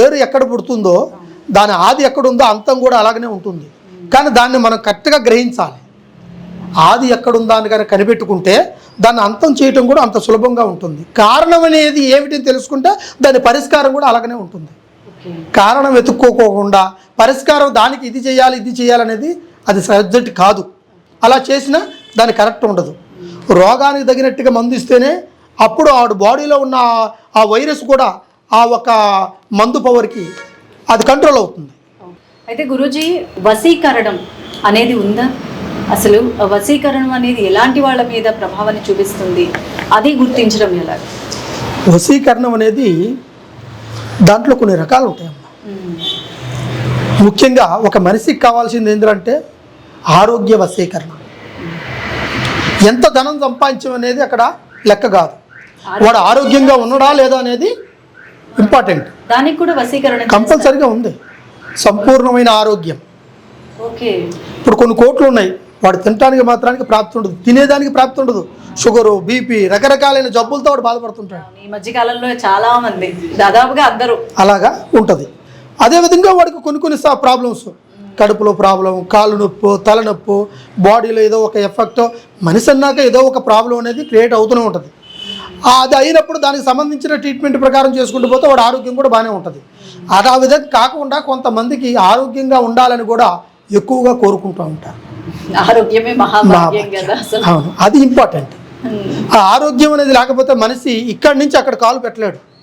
ఏరు ఎక్కడ పుడుతుందో దాని ఆది ఎక్కడ ఉందో అంతం కూడా అలాగనే ఉంటుంది. కానీ దాన్ని మనం కరెక్ట్గా గ్రహించాలి. ఆది ఎక్కడుందా అని కనుక కనిపెట్టుకుంటే దాన్ని అంతం చేయటం కూడా అంత సులభంగా ఉంటుంది. కారణం అనేది ఏమిటి తెలుసుకుంటే దాని పరిష్కారం కూడా అలాగనే ఉంటుంది. కారణం వెతుక్కోకుండా పరిష్కారం దానికి ఇది చేయాలి ఇది చేయాలనేది అది సబ్జెక్ట్ కాదు. అలా చేసినా దాని కరెక్ట్ ఉండదు. రోగానికి తగినట్టుగా మందు ఇస్తేనే అప్పుడు ఆవిడ బాడీలో ఉన్న ఆ వైరస్ కూడా ఆ ఒక మందు పవర్కి అది కంట్రోల్ అవుతుంది. అయితే గురూజీ వశీకరణం అనేది ఉందా? అసలు ఆ వశీకరణం అనేది ఎలాంటి వాళ్ళ మీద ప్రభావాన్ని చూపిస్తుంది? అది గుర్తించడం ఎలా? వశీకరణం అనేది దాంట్లో కొన్ని రకాలు ఉంటాయమ్మా. ముఖ్యంగా ఒక మనిషికి కావాల్సింది ఏంటంటే ఆరోగ్య వశీకరణ. ఎంత ధనం సంపాదించం అనేది అక్కడ లెక్క కాదు. వాడు ఆరోగ్యంగా ఉన్నాడా లేదా అనేది ఇంపార్టెంట్ దానికి కూడా వశీకరణ కంపల్సరిగా ఉంది. సంపూర్ణమైన ఆరోగ్యం. ఓకే. ఇప్పుడు కొన్ని కోట్లు ఉన్నాయి. వాడు తినడానికి మాత్రానికి ప్రాప్తి ఉండదు. తినేదానికి ప్రాప్తి ఉండదు. షుగరు బీపీ రకరకాలైన జబ్బులతో వాడు బాధపడుతుంటాడు. ఈ మధ్య కాలంలో చాలా మంది దాదాపుగా అందరూ. అలాగా ఉంటుంది. అదేవిధంగా వాడికి కొన్ని కొన్ని ప్రాబ్లమ్స్. కడుపులో ప్రాబ్లం కాళ్ళు నొప్పు తలనొప్పు బాడీలో ఏదో ఒక ఎఫెక్ట్ మనిషి అన్నాక ఏదో ఒక ప్రాబ్లం అనేది క్రియేట్ అవుతూనే ఉంటుంది. అది అయినప్పుడు దానికి సంబంధించిన ట్రీట్మెంట్ ప్రకారం చేసుకుంటూ పోతే వాడు ఆరోగ్యం కూడా బాగానే ఉంటుంది. అది ఆ విధంగా కాకుండా కొంతమందికి ఆరోగ్యంగా ఉండాలని కూడా ఎక్కువగా కోరుకుంటూ ఉంటారు. ఆరోగ్యమే అవును అది ఇంపార్టెంట్ ఆ ఆరోగ్యం అనేది లేకపోతే మనిషి ఇక్కడి నుంచి అక్కడ కాలు పెట్టలేడు.